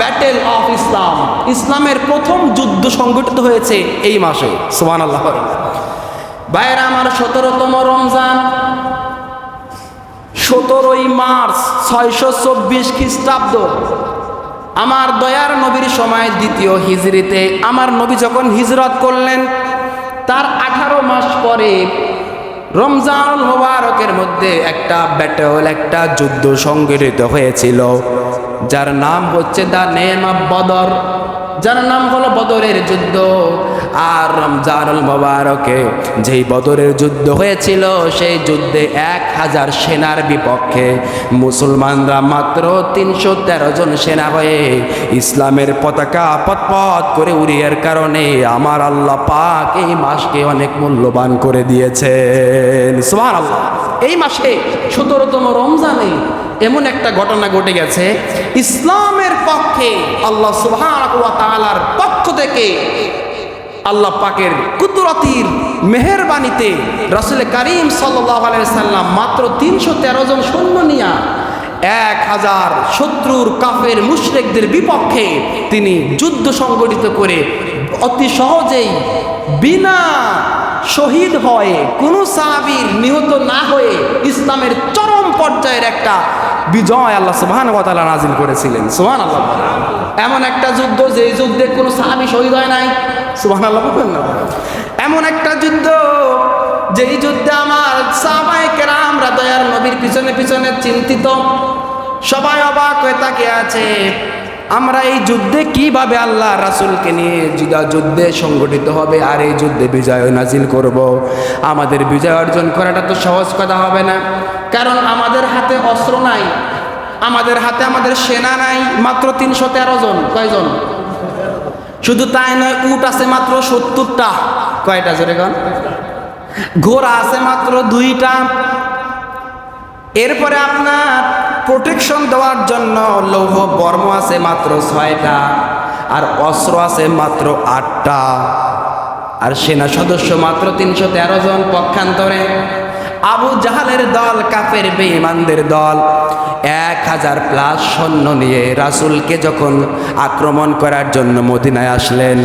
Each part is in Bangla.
Battle of Islam. ইসলামের প্রথম যুদ্ধ সংগঠিত হয়েছে এই মাসে। সোহান আল্লাহ বাইরে আমার সতেরোতম রমজান, সতেরোই মার্চ ছয়শো চব্বিশ খ্রিস্টাব্দ। আমার দয়ার নবীর সময় দ্বিতীয় হিজরিতে আমার নবী যখন হিজরত করলেন, তার আঠারো মাস পরে রমজান মোবারকের মধ্যে একটা ব্যাটল, একটা যুদ্ধ সংগঠিত হয়েছিল। যার নাম হচ্ছে দ্য নেম বদর। যার নাম হলো বদরের যুদ্ধ। আর রমজানুল মোবারকে যেই বদরের যুদ্ধ হয়েছিল, সেই যুদ্ধে এক হাজার সেনার বিপক্ষে মুসলমানরা মাত্র তিনশো তেরো জন সেনা হয়ে ইসলামের পতাকা পথপথ করে উড়িয়ার কারণে আমার আল্লাহ পাক এই মাসকে অনেক মূল্যবান করে দিয়েছেন। সুবহানাল্লাহ। এই মাসে সতেরোতম রমজানে এমন একটা ঘটনা ঘটে গেছে। ইসলামের পক্ষে আল্লাহ ওয়া পক্ষ থেকে আল্লাহ পাকের কুদরতির মেহেরবানিতে রাসুল করিম সাল্লাম মাত্র তিনশো তেরো জন সৈন্য নিয়া এক হাজার শত্রুর কাফের মুশরেকদের বিপক্ষে তিনি যুদ্ধ সংগঠিত করে অতি সহজেই বিনা শহীদ হয়ে, কোনো সাহাবীর নিহত না হয়ে ইসলামের চরম পর্যায়ের একটা বিজয় আল্লাহ সুবহান ওয়া তাআলা নাজিল করেছিলেন। সুবহান আল্লাহ এমন একটা যুদ্ধ যে যুদ্ধে কোনো সাহাবি শহীদ হয় নাই। সুবহান আল্লাহ এমন একটা যুদ্ধ, যেই যুদ্ধে আমার সাহাবায়ে কেরামরা দয়ার নবীর পিছনে পিছনে চিন্তিত। সবাই অবাক হয়ে তাকিয়ে আছে। আমরা এই যুদ্ধে কীভাবে আল্লাহ রাসুলকে নিয়ে যুদা যুদ্ধে সংগঠিত হবে আর এই যুদ্ধে বিজয় নাজিল করব? আমাদের বিজয় অর্জন করাটা তো সহজ কথা হবে না। কারণ আমাদের হাতে অস্ত্র নাই। আমাদের হাতে আমাদের সেনা নাই। মাত্র তিনশো তেরো জন। কয়জন? শুধু তাই নয়, উট আছে মাত্র সত্তরটা। কয়টা জোরে কন? ঘোড়া আছে মাত্র দুইটা। এরপরে আপনার প্রোটেকশন দেওয়ার জন্য লৌহ বর্ম আছে মাত্র ছয়টা, আর অস্ত্র আছে মাত্র আটটা। আর সেনা সদস্য মাত্র তিনশো তেরো জন পক্ষান্তরে। আবু জাহালের দল, কাফের বেঈমানদের দল। এক হাজার প্লাস সৈন্য নিয়ে রাসূলকে যখন আক্রমণ করার জন্য মদিনায় আসলেন,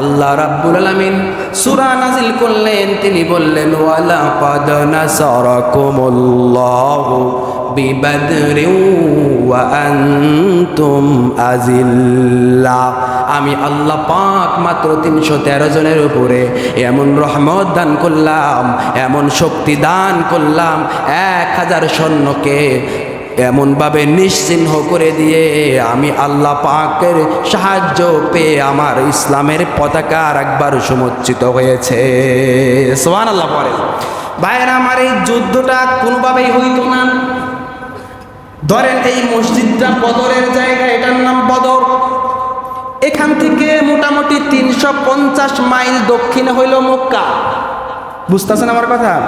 আল্লাহ রাব্বুল আলামিন সূরা নাজিল করলেন। তিনি বললেন ওয়ালা কদ নাসারাকুমুল্লাহু ওয়া আনতুম আমি আল্লাহ পাক মাত্র তিনশো তেরো জনের উপরে এমন রহমত দান করলাম, এমন শক্তি দান করলাম, এক হাজার সৈন্যকে এমনভাবে নিশ্চিহ্ন করে দিয়ে আমি আল্লাহ পাকের সাহায্য পেয়ে আমার ইসলামের পতাকা আর একবার সমুচ্চিত হয়েছে। সোহান আল্লাহ পরে ভাইয়েরা, আমার এই যুদ্ধটা কোনোভাবেই হইতো না। ধরেন এই মসজিদটা বদরের জায়গা, এটার নাম বদর। এখান থেকে মোটামুটি তিনশো পঞ্চাশ মাইল দক্ষিণে হইল মক্কা। বুঝতেছেন আমার কথা?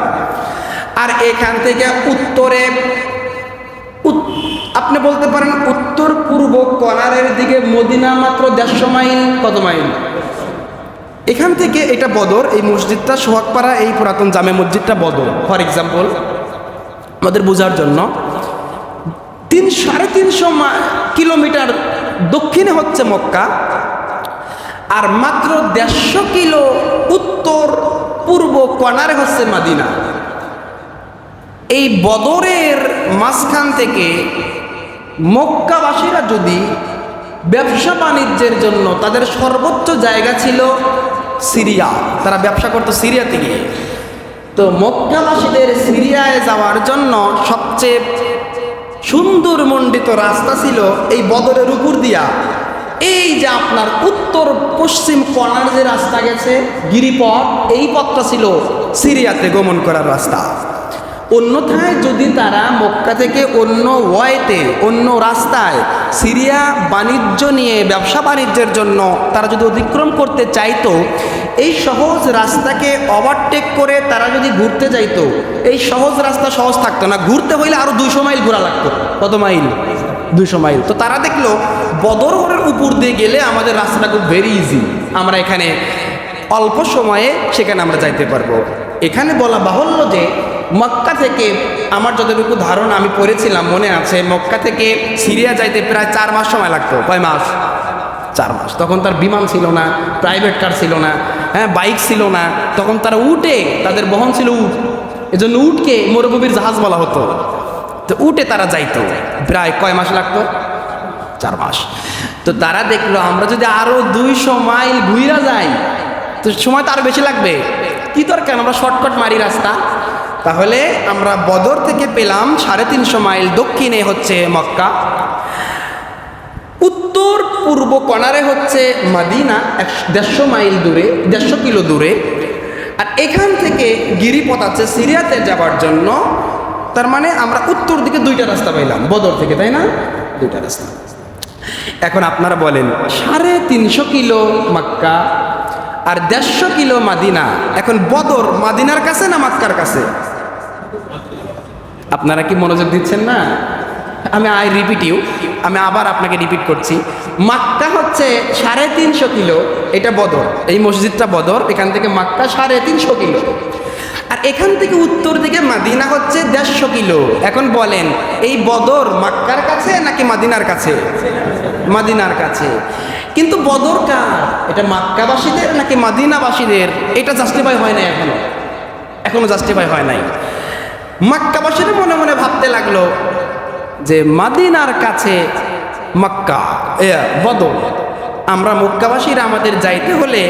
আর এখান থেকে উত্তরে, উত- আপনি বলতে পারেন উত্তর পূর্ব কনারের দিকে মদিনা মাত্র দেড়শো মাইল। কত মাইল? এখান থেকে এটা বদর, এই মসজিদটা সোহাগপাড়া, এই পুরাতন জামে মসজিদটা বদর। ফর এক্সাম্পল, আমাদের বোঝার জন্য তিন, সাড়ে তিনশো কিলোমিটার দক্ষিণে হচ্ছে মক্কা, আর মাত্র দেড়শো কিলো উত্তর পূর্ব কর্নারে হচ্ছে মাদিনা। এই বদরের মাঝখান থেকে মক্কাবাসীরা যদি ব্যবসা বাণিজ্যের জন্য তাদের সর্বোচ্চ জায়গা ছিল সিরিয়া, তারা ব্যবসা করতো সিরিয়া থেকে। তো মক্কাবাসীদের সিরিয়ায় যাওয়ার জন্য সবচেয়ে সুন্দর মণ্ডিত রাস্তা ছিল এই বদরের উপর দিয়া। এই যে আপনার উত্তর পশ্চিম কর্নার যে রাস্তা গেছে, গিরিপথ, এই পথটা ছিল সিরিয়াতে গমন করার রাস্তা। অন্যথায় যদি তারা মক্কা থেকে অন্য ওয়েতে অন্য রাস্তায় সিরিয়া বাণিজ্য নিয়ে, ব্যবসা বাণিজ্যের জন্য তারা যদি অতিক্রম করতে চাইতো এই সহজ রাস্তাকে ওভারটেক করে তারা যদি ঘুরতে যাইতো, এই সহজ রাস্তা সহজ থাকতো না। ঘুরতে হইলে আরও দুইশো মাইল ঘোরা লাগতো। কত মাইল? দুইশো মাইল। তো তারা দেখল বদরের উপর দিয়ে গেলে আমাদের রাস্তাটা খুব ভেরি ইজি আমরা এখানে অল্প সময়ে সেখানে আমরা যাইতে পারব। এখানে বলা বাহুল্য যে, মক্কা থেকে আমার যতটুকু ধারণা আমি পড়েছিলাম, মনে আছে, মক্কা থেকে সিরিয়া যাইতে প্রায় চার মাস সময় লাগতো, কয় মাস? চার মাস। তখন তার বিমান ছিল না প্রাইভেট কার ছিল না হ্যাঁ বাইক ছিল না। তখন তারা উঠে, তাদের বহন ছিল উঠ এজন্য উঠকে মরুভূমির জাহাজ বলা হতো। তো উঠে তারা যাইতো। প্রায় কয় মাস লাগতো? চার মাস। তো তারা দেখল, আমরা যদি আরও দুইশো মাইল ঘুইরা যাই, তো সময় তো আরও বেশি লাগবে। কি দরকার? আমরা শর্টকাট মারি রাস্তা। তাহলে আমরা বদর থেকে পেলাম সাড়ে তিনশো মাইল। দক্ষিণে হচ্ছে মক্কা। উত্তর পূর্ব কনারে হচ্ছে মাদিনা দেড়শো মাইল দূরে, দেড়শো কিলো দূরে। আর এখান থেকে গিরিপথ আছে সিরিয়াতে যাবার জন্য। তার মানে আমরা উত্তর দিকে দুইটা রাস্তা পাইলাম, বদর থেকে, তাই না? দুইটা রাস্তা। এখন আপনারা বলেন, সাড়ে তিনশো কিলো মাক্কা আর দেড়শো কিলো মাদিনা? এখন বদর মাদিনার কাছে না মাক্কার কাছে? আপনারা কি মনোযোগ দিচ্ছেন না? আমি আই রিপিট ইউ আমি আবার আপনাকে রিপিট করছি। মাক্কা হচ্ছে সাড়ে তিনশো কিলো, এটা বদর, এই মসজিদটা বদর, এখান থেকে মাক্কা সাড়ে তিনশো কিলো। আর এখান থেকে উত্তর দিকে মাদিনা হচ্ছে দেড়শো কিলো। এখন বলেন, এই বদর মাক্কার কাছে নাকি মাদিনার কাছে? মাদিনার কাছে। কিন্তু বদর কার? এটা মাক্কাবাসীদের নাকি মাদিনাবাসীদের? এটা জাস্টিফাই হয় নাই এখনও। এখনও জাস্টিফাই হয় নাই। মক্কাবাসীর মনে মনে ভাবতে লাগল যে মাদিনার কাছে মক্কা এ, বদর। আমরা মক্কাবাসীরা আমাদের যাইতে হলে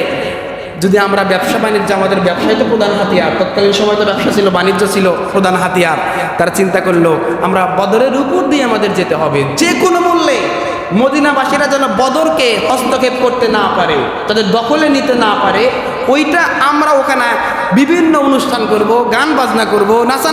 যদি আমরা ব্যবসা বাণিজ্য আমাদের ব্যবসায় তো প্রধান হাতিয়ার তৎকালীন সময় তো ব্যবসা ছিল বাণিজ্য ছিল প্রধান হাতিয়ার। তারা চিন্তা করল আমরা বদরের উপর দিয়ে আমাদের যেতে হবে। যে কোনো মূল্যে মদিনাবাসীরা যেন বদরকে হস্তক্ষেপ করতে না পারে তাদের দখলে নিতে না পারে ওইটা আমরা ওখানে বিভিন্ন অনুষ্ঠান করব গান বাজনা করব নাচা